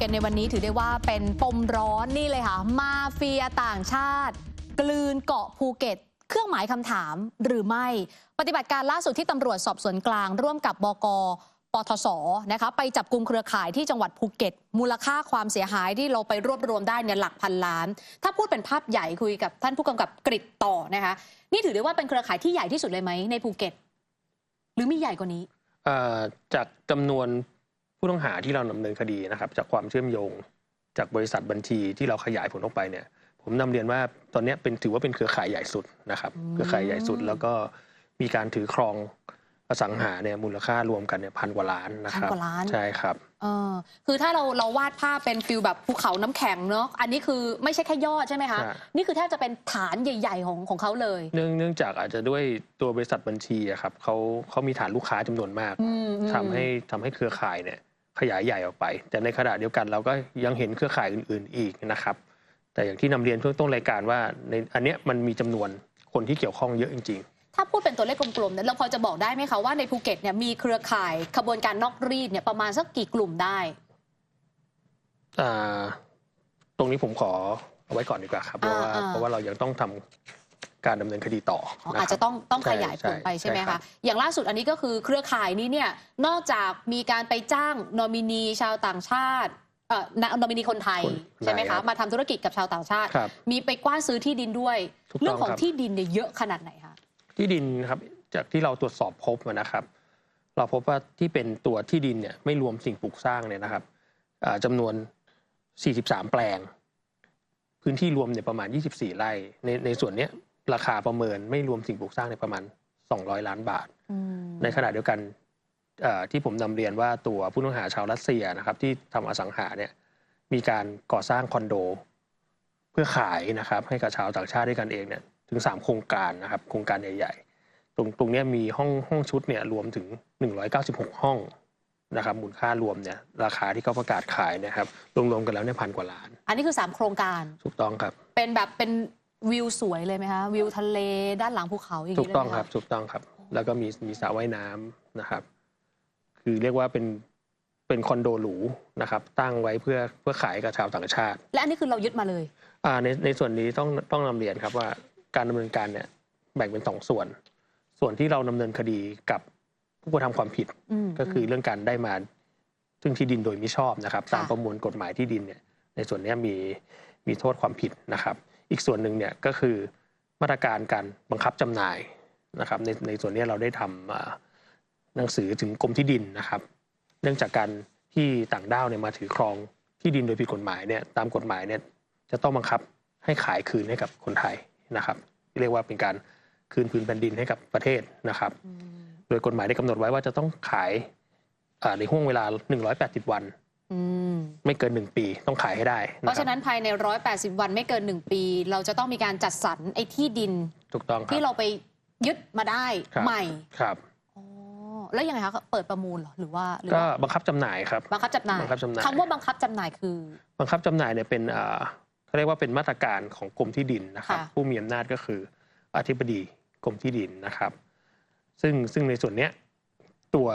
ก็ตในวันนี้ถือได้ว่าเป็นปมร้อนนี่เลยค่ะ มาเฟียต่างชาติ กลืนเกาะภูเก็ต เครื่องหมายคำถามหรือไม่ ปฏิบัติการล่าสุดที่ตำรวจสอบสวนกลาง ร่วมกับบกปทศนะคะไปจับกลุ่มเครือข่ายที่จังหวัดภูเก็ต มูลค่าความเสียหายที่เราไปรวบรวมได้เนี่ยหลักพันล้าน ถ้าพูดเป็นภาพใหญ่คุยกับท่านผู้กำกับกริดต่อนะคะนี่ถือได้ว่าเป็นเครือข่ายที่ใหญ่ที่สุดเลยไหมในภูเก็ต หรือมีใหญ่กว่านี้จากจำนวน ผู้ต้องหาที่เราดำเนินคดีนะครับจากความเชื่อมโยงจากบริษัทบัญชีที่เราขยายผลออกไปเนี่ย ผมนำเรียนว่าตอนเนี้ยเป็นถือว่าเป็นเครือข่ายใหญ่สุดนะครับอืมเครือข่ายใหญ่สุดแล้วก็มีการถือครองอสังหาเนี่ยมูลค่ารวมกันเนี่ยพันกว่าล้านนะพันครับกว่าล้านใช่ครับเออคือถ้าเราเราวาดภาพเป็นฟิลแบบภูเขาน้ำแข็งเนาะอันนี้คือไม่ใช่แค่ยอดใช่ไหมคะใช่นี่คือแทบจะเป็นฐานใหญ่ ๆ ของของเขาเลย เนื่องเนื่องจากอาจจะด้วยตัวบริษัทบัญชีอะครับเขาเขามีฐานลูกค้าจำนวนมากอืมอืมทำให้ทำให้เครือข่ายเนี่ย ขยายใหญ่ออกไป แต่ในขณะเดียวกันเราก็ยังเห็นเครือข่ายอื่น ๆ อีกนะครับ แต่อย่างที่นำเรียนช่วงต้นรายการว่าในอันเนี้ยมันมีจำนวนคนที่เกี่ยวข้องเยอะจริงถ้าพูดเป็นตัวเลขกลมๆเนี่ยเราพอจะบอกได้ไหมคะว่าในภูเก็ตเนี่ยมีเครือข่ายขบวนการนอกรีดเนี่ยประมาณสักกี่กลุ่มได้ๆอ่าตรงนี้ผมขอเอาไว้ก่อนดีกว่าครับเพราะว่าอ่าๆเพราะว่าเรายังต้องทำ การดำเนินคดีต่ออ๋อนะครับอาจจะต้องต้องใช่ขยายผลไปใช่ใช่ไหมใช่ครัคะบอย่างล่าสุดอันนี้ก็คือเครือข่ายนี้เนี่ยนอกจากมีการไปจ้างนอมินีชาวต่างชาติเอ่อนอมินีคนไทยคนใช่ไหมไทยครัคะบมาทำธุรกิจกับชาวต่างชาติครับมีไปกว้านซื้อที่ดินด้วยถูกต้องเรื่องของครับที่ดินเนี่ยเยอะขนาดไหนคะที่ดินครับจากที่เราตรวจสอบพบนะครับ เราพบว่าที่เป็นตัวที่ดินเนี่ยไม่รวมสิ่งปลูกสร้างเนี่ยนะครับอ่าจำานวน 43 แปลง พื้นที่รวมเนี่ยประมาณ 24 ไร่ในในส่วนเนี้ย ราคาประเมินไม่รวมสิ่งปลูกสร้างในยประมาณ 200 ล้านบาท ในขณะเดียวกันเอ่อที่ผมนำเรียนว่าตัวผู้ต้องหาชาวรัสเซียนะครับ ที่ทำอสังหาเนี่ยมีการก่อสร้างคอนโด เพื่อขายนะครับ ให้กับชาวต่างชาติด้วยกันเองเนี่ยถึง 3 โครงการนะครับโครงการใหญ่ๆ ตรงตรงเนี้ยมีห้องห้องชุดเนี่ยรวมถึง 196 ห้องนะครับมูลค่ารวมเนี่ยราคาที่เขาประกาศขายเนะครับรวมๆกันแล้วเนี่ยพันกว่าล้าน อันนี้คือ 3 โครงการถูกต้องครับ เป็นแบบเป็น วิวสวยเลยไหมคะวิวทะเลด้านหลังภูเขาอย่างถูนี้กเลยต้องไหมะครับถูกต้องครับ แล้วก็มีมีสระว่ายน้ำนะครับ คือเรียกว่าเป็นเป็นคอนโดหรูนะครับ ตั้งไว้เพื่อเพื่อขายกับชาวต่างชาติ และอันนี้คือเรายึดมาเลย อ่าในในส่วนนี้ต้องต้องนำเรียนครับว่าการดำเนินการเนี่ยแบ่งเป็นสองส่วน ส่วนที่เราดำเนินคดีกับผู้กระทำความผิดอืม ก็คือเรื่องการได้มาซึ่งที่ดินโดยมิชอบนะครับ ค่ะ ตามประมวลกฎหมายที่ดินเนี่ยในส่วนเนี้ยมีมีโทษความผิดนะครับ อีกส่วนหนึ่งเนี่ยก็คือมาตรการการบังคับจำหน่ายนะครับในในส่วนเนี้ยเราได้ทำอ่าหนังสือถึงกรมที่ดินนะครับ เนื่องจากการที่ต่างด้าวเนี่ยมาถือครองที่ดินโดยผิดกฎหมายเนี่ยตามกฎหมายเนี่ยจะต้องบังคับให้ขายคืนให้กับคนไทยนะครับ เรียกว่าเป็นการคืนพื้นแผ่นดินให้กับประเทศนะครับอืมโดยกฎหมายได้กำหนดไว้ว่าจะต้องขายอ่าในห่วงเวลา 180 วันอืม ไม่เกิน1ปีต้องขายให้ได้เพราะฉะนั้นภายใน 180 วันไม่เกิน1ปี เราจะต้องมีการจัดสรรไอ้ที่ดินถูกต้องครัที่บเราไปยึดมาได้ครับใหม่ครับอ๋อแล้วยังไงคะเปิดประมูลเหรอหรือว่าหรือก็ว่าบังคับจำหน่ายครับบังคับจำหน่ายบังคับจำหน่ายคำว่าบังคับจำหน่ายคือ บังคับจำหน่ายเนี่ยเป็นอ่าเขาเรียกว่าเป็นมาตรการของกรมที่ดินนะครับค่ะผู้มีอำนาจก็คืออธิบดีกรมที่ดินนะครับ ซึ่งซึ่งในส่วนเนี้ยตัว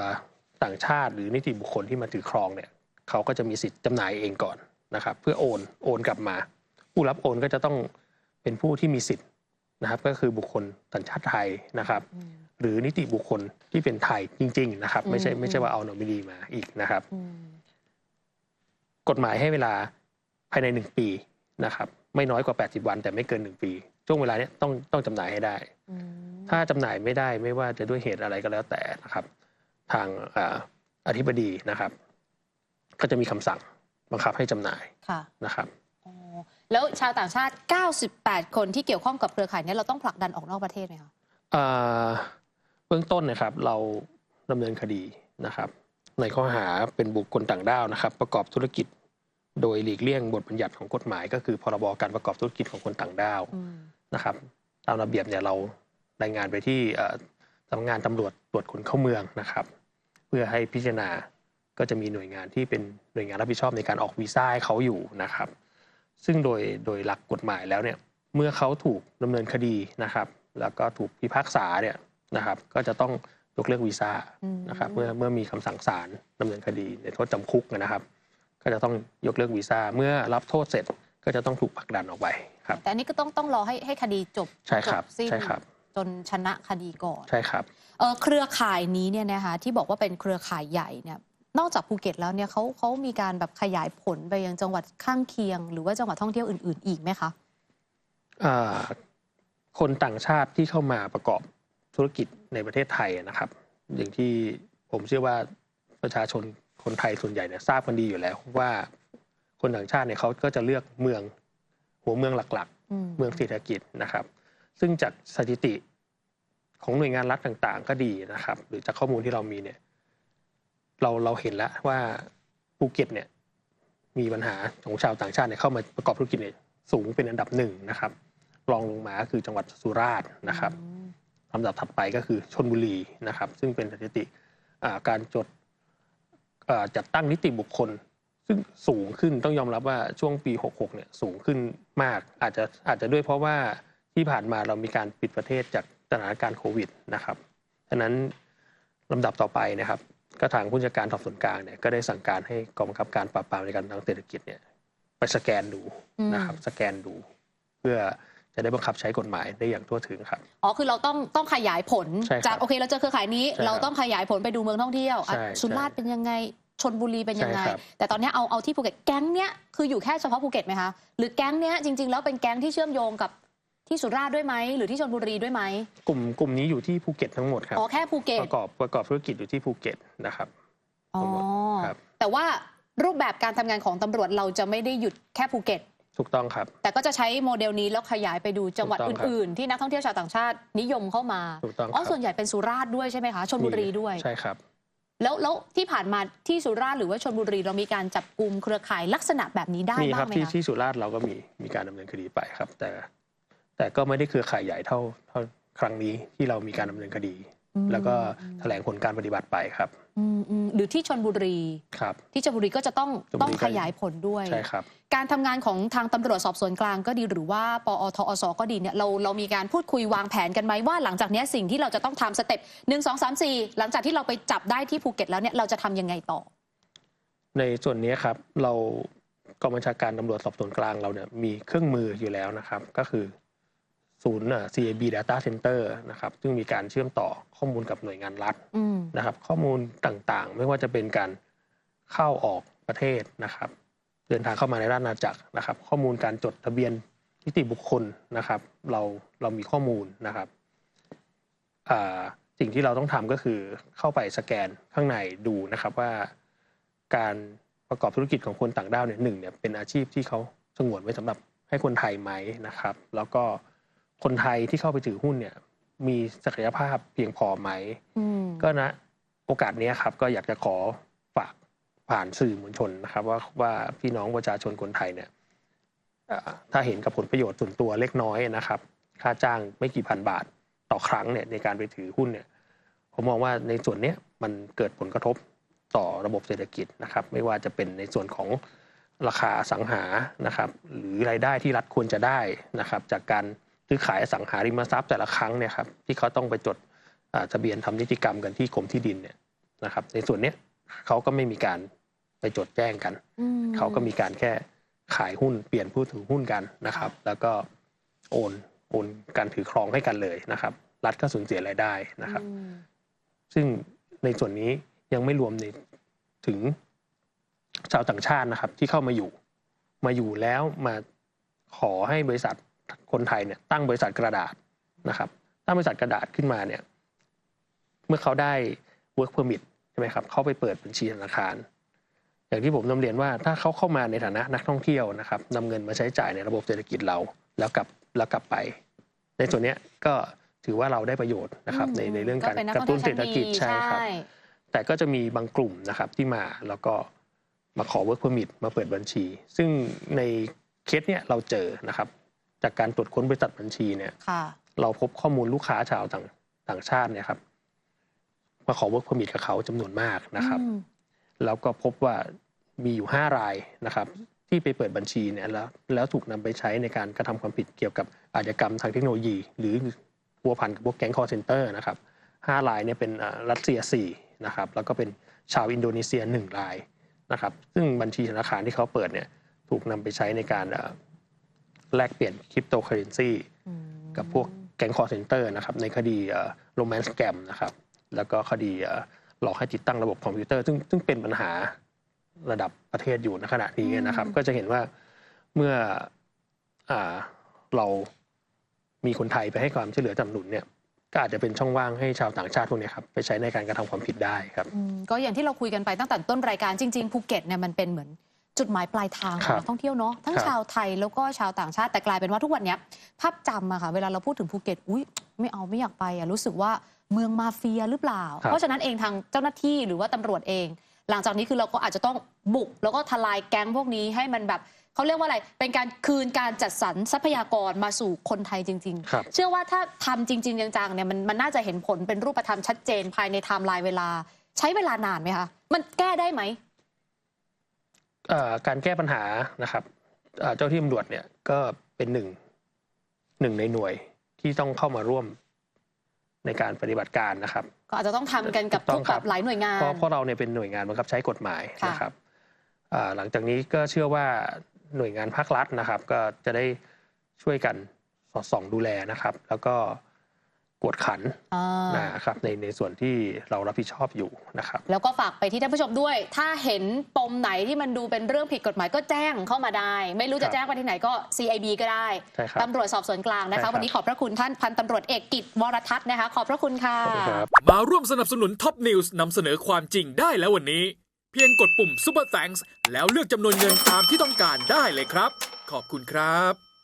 ต่างชาติหรือนิติบุคคลที่มาถือครองเนี่ย เขาก็จะมีสิทธิ์จำหน่ายเองก่อนนะครับเพื่อโอนโอนกลับมา ผู้รับโอนก็จะต้องเป็นผู้ที่มีสิทธิ์นะครับ ก็คือบุคคลสัญชาติไทยนะครับอืมหรือนิติบุคคลที่เป็นไทยจริง ๆ นะครับ ไม่ใช่อืมไม่ใช่ว่าเอานอมินีมาอีกนะครับอืมกฎหมายให้เวลาภายในหนึ่งปีนะครับ ไม่น้อยกว่า 80 วัน แต่ไม่เกินหนึ่งปี ช่วงเวลาเนี้ยต้องต้องจำหน่ายให้ได้อืมถ้าจำหน่ายไม่ได้ไม่ว่าจะด้วยเหตุอะไรก็แล้วแต่นะครับ ทางอ่าอธิบดีนะครับ ก็จะมีคำสั่งบังคับให้จำหน่ายค่ะนะครับอ๋อแล้วชาวต่างชาติ 98 คนที่เกี่ยวข้องกับเครือข่ายเนี้เราต้องผลักดันออกนอกประเทศไหมคะอ่าเบื้องต้นนะครับเราดำเนินคดีนะครับ ในข้อหาเป็นบุคคลต่างด้าวนะครับ ประกอบธุรกิจโดยหลีกเลี่ยงบทบัญญัติของกฎหมาย ก็คือพรบการประกอบธุรกิจของคนต่างด้าวอืมนะครับ ตามระเบียบเนี่ยเรารายงานไปที่เอ่อสำนักงานตำรวจตรวจคนเข้าเมืองนะครับ เพื่อให้พิจารณา ก็จะมีหน่วยงานที่เป็นหน่วยงานรับผิดชอบในการออกวีซ่าให้เขาอยู่นะครับ ซึ่งโดยโดยหลักกฎหมายแล้วเนี่ยเมื่อเขาถูกดำเนินคดีนะครับ แล้วก็ถูกพิพากษาเนี่ยนะครับก็จะต้องยกเลิกวีซ่าอืมนะครับเมื่อเมื่อมีคำสั่งศาลดำเนินคดีในโทษจำคุกนะครับ ก็จะต้องยกเลิกวีซ่าเมื่อรับโทษเสร็จก็จะต้องถูกผลักดันออกไปครับ แต่อันนี้ก็ต้องต้องรอให้ให้คดีจบใช่ครับจสิ้นใช่ครับ จนชนะคดีก่อนใช่ครับเออเครือข่ายนี้เนี่ยนะคะที่บอกว่าเป็นเครือข่ายใหญ่เนี่ย นอกจากภูเก็ตแล้วเนี่ยเขาเขามีการแบบขยายผลไปยังจังหวัดข้างเคียง หรือว่าจังหวัดท่องเที่ยวอื่น ๆ อีกไหมคะอ่าคนต่างชาติที่เข้ามาประกอบธุรกิจในประเทศไทยนะครับ อย่างที่ผมเชื่อว่าประชาชนคนไทยส่วนใหญ่เนี่ยทราบกันดีอยู่แล้วว่าคนต่างชาติเนี่ยเขาก็จะเลือกเมืองหัวเมืองหลักอืมๆเมืองเศรษฐกิจนะครับ ซึ่งจากสถิติของหน่วยงานรัฐต่างๆ ก็ดีนะครับ หรือจากข้อมูลที่เรามีเนี่ย เราเราเห็นแล้วว่าภูเก็ตเนี่ยมีปัญหาของชาวต่างชาติเนี่ยเข้ามาประกอบธุรกิจเนี่ยสูงเป็นอันดับหนึ่งนะครับรองลงมาคือจังหวัดสุราษฎร์นะครับลำดับถัดไปก็คือชนบุรีนะครับ ซึ่งเป็นสถิติการจดจัดตั้งนิติบุคคล ซึ่งสูงขึ้นต้องยอมรับว่าช่วงปี 66 เนี่ยสูงขึ้นมากอาจจะอาจจะด้วยเพราะว่าที่ผ่านมาเรามีการปิดประเทศจากสถานการณ์โควิดนะครับฉะนั้นลำดับต่อไปนะครับ ก็ทางผู้จัดการสอบสวนกลางเนี่ยก็ได้สั่งการให้กองบังคับการปราบปรามในการทางเศรษฐกิจเนี่ยไปสแกนดูนะครับสแกนดู เพื่อจะได้บังคับใช้กฎหมายได้อย่างทั่วถึงครับ อ๋อ คือเราต้องต้องขยายผลใช่ครับจากโอเคเราเจอเครือข่ายนี้ใช่ครับเราต้องขยายผลไปดูเมืองท่องเที่ยวอะใช่สุราษฎร์เป็นยังไงชนบุรีเป็นยังไงใช่ครับแต่ตอนนี้เอาเอาที่ภูเก็ตแก๊งเนี้ยคืออยู่แค่เฉพาะภูเก็ตไหมคะ หรือแก๊งเนี้ยจริง ๆ แล้วเป็นแก๊งที่เชื่อมโยงกับ ที่สุราษฎร์ด้วยไหมหรือที่ชนบุรีด้วยไหมกลุ่มกลุ่มนี้อยู่ที่ภูเก็ตทั้งหมดครับอ๋อแค่ภูเก็ตประกอบประกอบธุรกิจอยู่ที่ภูเก็ตนะครับอ๋อทั้งหมดครับแต่ว่ารูปแบบการทำงานของตำรวจเราจะไม่ได้หยุดแค่ภูเก็ตถูกต้องครับ แต่ก็จะใช้โมเดลนี้แล้วขยายไปดูจังหวัดถูกต้องครับอื่น ๆ ที่นักท่องเที่ยวชาวต่างชาตินิยมเข้ามาถูกต้องอ๋อครับส่วนใหญ่เป็นสุราษฎร์ด้วยใช่ไหมคะชนบุรีด้วยใช่ครับแล้วแล้วที่ผ่านมาที่สุราษฎร์หรือว่าชนบุรีเรามีการจับกลุ่มเครือข่ายลักษณะแบบนี้ได้มีคบ้ารังไหมที่คะที่สุราษฎร์เราก็มีมีการดำเนินคดีไปครับ แต่ แต่ก็ไม่ได้เครือข่ายใหญ่เท่าเท่าครั้งนี้ที่เรามีการดำเนินคดีอืมแล้วก็แถลงผลการปฏิบัติไปครับอืมอืมหรือที่ชนบุรีครับ ที่ชนบุรีก็จะต้องชลบุรีต้องขยายผลด้วยใช่ครับ การทำงานของทางตำรวจสอบสวนกลางก็ดีหรือว่าปอทอสก็ดีเนี่ยเราเรามีการพูดคุยวางแผนกันไหมว่าหลังจากเนี้ยสิ่งที่เราจะต้องทำสเต็ปหนึ่งสองสามสี่หลังจากที่เราไปจับได้ที่ภูเก็ตแล้วเนี่ยเราจะทำยังไงต่อ ในส่วนนี้ครับเรากองบัญชาการตำรวจสอบสวนกลางเราเนี่ยมีเครื่องมืออยู่แล้วนะครับ ก็คือ ศูนย์อะ CAB Data Center นะครับซึ่งมีการเชื่อมต่อข้อมูลกับหน่วยงานรัฐอืมนะครับ ข้อมูลต่างๆ ไม่ว่าจะเป็นการเข้าออกประเทศนะครับ เดินทางเข้ามาในราชอาณาจักรนะครับ ข้อมูลการจดทะเบียนนิติบุคคลนะครับ เราเรามีข้อมูลนะครับอ่าสิ่งที่เราต้องทำก็คือเข้าไปสแกนข้างในดูนะครับว่าการประกอบธุรกิจของคนต่างด้าวเนี่ยหนึ่งเนี่ยเป็นอาชีพที่เขาสงวนไว้สำหรับให้คนไทยไหมนะครับ แล้วก็ คนไทยที่เข้าไปถือหุ้นเนี่ย มีศักยภาพเพียงพอไหมอืมก็นะ โอกาสเนี้ยครับ ก็อยากจะขอฝากผ่านสื่อมวลชนนะครับ ว่าว่าพี่น้องประชาชนคนไทยเนี่ยเอ่อถ้าเห็นกับผลประโยชน์ส่วนตัวเล็กน้อยนะครับ ค่าจ้างไม่กี่พันบาทต่อครั้งเนี่ยในการไปถือหุ้นเนี่ยผมมองว่าในส่วนเนี้ยมันเกิดผลกระทบต่อระบบเศรษฐกิจนะครับ ไม่ว่าจะเป็นในส่วนของราคาอสังหานะครับ หรือรายได้ที่รัฐควรจะได้นะครับ จากการ ซื้อขายอสังหาริมทรัพย์แต่ละครั้งเนี่ยครับที่เขาต้องไปจดอ่าทะเบียนทำนิติกรรมกันที่กรมที่ดินเนี่ยนะครับ ในส่วนเนี้ยเขาก็ไม่มีการไปจดแจ้งกันอืมเขาก็มีการแค่ขายหุ้นเปลี่ยนผู้ถือหุ้นกันนะครับ แล้วก็โอนโอนการถือครองให้กันเลยนะครับ รัฐก็สูญเสียรายได้นะครับอืมซึ่งในส่วนนี้ยังไม่รวมในถึงชาวต่างชาตินะครับ ที่เข้ามาอยู่ มาอยู่แล้วมาขอให้บริษัท คนไทยเนี่ยตั้งบริษัทกระดาษนะครับตั้งบริษัทกระดาษขึ้นมาเนี่ยเมื่อเขาได้ work permit ใช่ไหมครับเขาไปเปิดบัญชีธนาคาร อย่างที่ผมนำเรียนว่าถ้าเขาเข้ามาในฐานะนักท่องเที่ยวนะครับนำเงินมาใช้จ่ายในระบบเศรษฐกิจเราแล้วกลับแล้วกลับไป ในส่วนเนี้ยก็ถือว่าเราได้ประโยชน์นะครับในในเรื่องการป็นนักระตุ้นเศรษฐกิจท่องที่ใช่ชั้นดีครับ แต่ก็จะมีบางกลุ่มนะครับที่มาแล้วก็มาขอ work permit มาเปิดบัญชี ซึ่งในเคสเนี่ยเราเจอนะครับ จากการตรวจค้นบริษัทบัญชีเนี่ยค่ะเราพบข้อมูลลูกค้าชาวต่างต่างชาติเนี่ยครับมาขอ work permit กับเขาจำนวนมากนะครับอืมแล้วก็พบว่ามีอยู่ 5 รายนะครับ ที่ไปเปิดบัญชีเนี่ยแล้วแล้วถูกนำไปใช้ในการกระทำความผิดเกี่ยวกับอาชญากรรมทางเทคโนโลยี หรือพัวพันกับพวกแก๊งคอร์เซนเตอร์นะครับห้ารายเนี่ยเป็นอ่ารัสเซีย4นะครับแล้วก็เป็นชาวอินโดนีเซีย1รายนะครับ ซึ่งบัญชีธนาคารที่เขาเปิดเนี่ยถูกนำไปใช้ในการเอ่อ แลกเปลี่ยนคริปโตเคอเรนซีอืมกับพวกแก๊งคอร์เซนเตอร์นะครับในคดีโรแมนต์แกมนะครับแล้วก็คดีเอ่อหลอกให้ติดตั้งระบบคอมพิวเตอร์ ซึ่งซึ่งเป็นปัญหาระดับประเทศอยู่ในขณะนี้นะครับ ก็จะเห็นว่าเมื่ออาเรามีคนไทยไปให้ความช่วยเหลือจำหนุนเนี่ยก็อาจจะเป็นช่องว่างให้ชาวต่างชาติพวกเนี้ยครับไปใช้ในการกระทำความผิดได้ครับอืมก็อย่างที่เราคุยกันไปตั้งแต่ต้นรายการจริง ๆภูเก็ตเนี่ยมันเป็นเหมือน จุดหมายปลายทางขครัองบนักท่องเที่ยวเนาะทั้งครับ ชาวไทยแล้วก็ชาวต่างชาติแต่กลายเป็นว่าทุกวันเนี้ยภาพจำอะค่ะเวลาเราพูดถึงภูเก็ตอุ้ยไม่เอาไม่อยากไปอะรู้สึกว่าเมืองมาเฟียหรือเปล่าเพราะฉะนั้นเองทางเจ้าหน้าที่หรือว่าตำรวจเอง หลังจากนี้คือเราก็อาจจะต้องบุก แล้วก็ทลายแก๊งพวกนี้ให้มันแบบเขาเรียกว่าอะไรเป็นการคืนการจัดสรรทรัพยากรมาสู่คนไทยจริงๆครับเชื่อว่าถ้าทำจริง ๆ จังๆเนี่ยมันมันน่าจะเห็นผลเป็นรูปธรรมชัดเจนภายในไทม์ไลน์เวลา ใช้เวลานานไหมคะมันแก้ได้ไหมเอ่อ การแก้ปัญหานะครับเอ่อเจ้าที่ตำรวจเนี่ยก็เป็นหนึ่งหนึ่งในหน่วยที่ต้องเข้ามาร่วมในการปฏิบัติการนะครับ ก็อาจจะต้องทำกันกับถูกต้ทุอกงแบครับบหลายหน่วยงานเพราะเพราะเราเนี่ยเป็นหน่วยงานบังคับใช้กฎหมายค่ะนะครับอ่าหลังจากนี้ก็เชื่อว่าหน่วยงานภาครัฐนะครับ ก็จะได้ช่วยกันสอดส่องดูแลนะครับ แล้วก็ กวดขันอ่านะครับในในส่วนที่เรารับผิดชอบอยู่นะครับ แล้วก็ฝากไปที่ท่านผู้ชมด้วย ถ้าเห็นปมไหนที่มันดูเป็นเรื่องผิดกฎหมายก็แจ้งเข้ามาได้ ไม่รู้ครัจะบแจ้งไปที่ไหนก็ CIB ก็ได้ใช่ครับตำรวจสอบสวนกลางนะใช่ครัคะบวันนี้ขอบพระคุณท่านพันตำรวจเอกกิตวรทัศน์นะคะ ขอบพระคุณค่ะขอบคุณครับมาร่วมสนับสนุนท็อปนิวส์นำเสนอความจริงได้แล้ววันนี้ เพียงกดปุ่ม Super Thanks แล้วเลือกจำนวนเงินตามที่ต้องการได้เลยครับ ขอบคุณครับ